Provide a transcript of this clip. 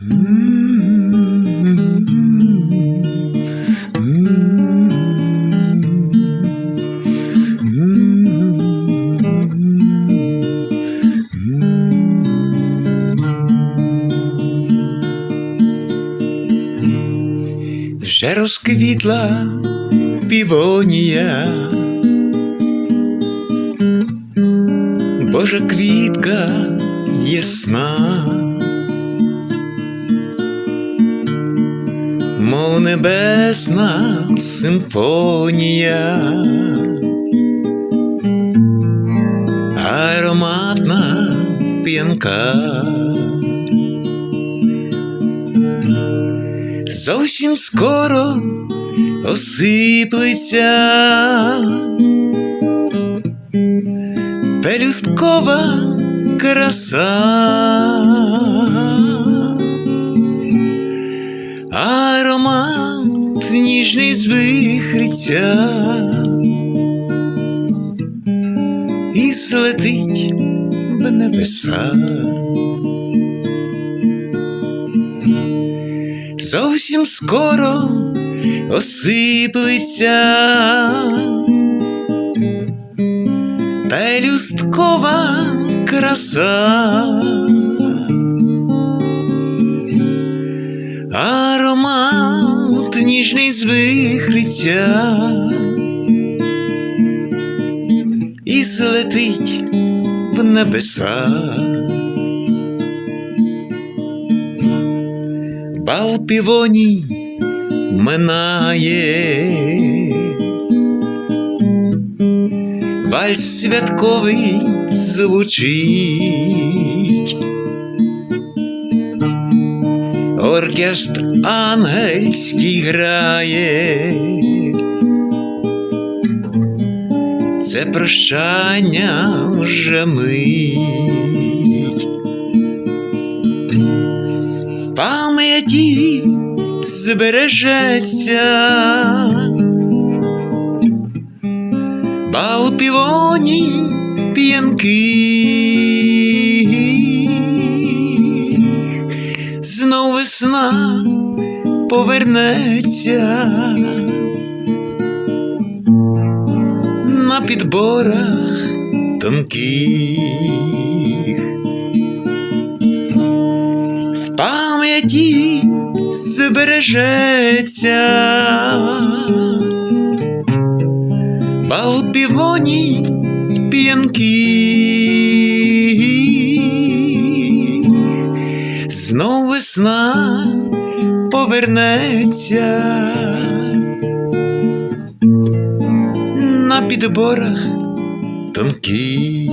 Вже розквітла півонія, Божа квітка ясна, мов небесна симфонія, ароматна п'янка. Зовсім скоро осиплеться. Пелюсткова краса, ніжний звихриться і злетить в небеса. Зовсім скоро осиплеться. Пелюсткова краса, ніжний звихриться і злетить в небеса. Бал півоній минає, вальс святковий звучить, оркестр ангельський грає, це прощання вже мить. В пам'яті збережеться. Бал півоні п'янких, весна повернеться на підборах тонких. В пам'яті збережеться бал півоні весна повернеться на підборах тонких.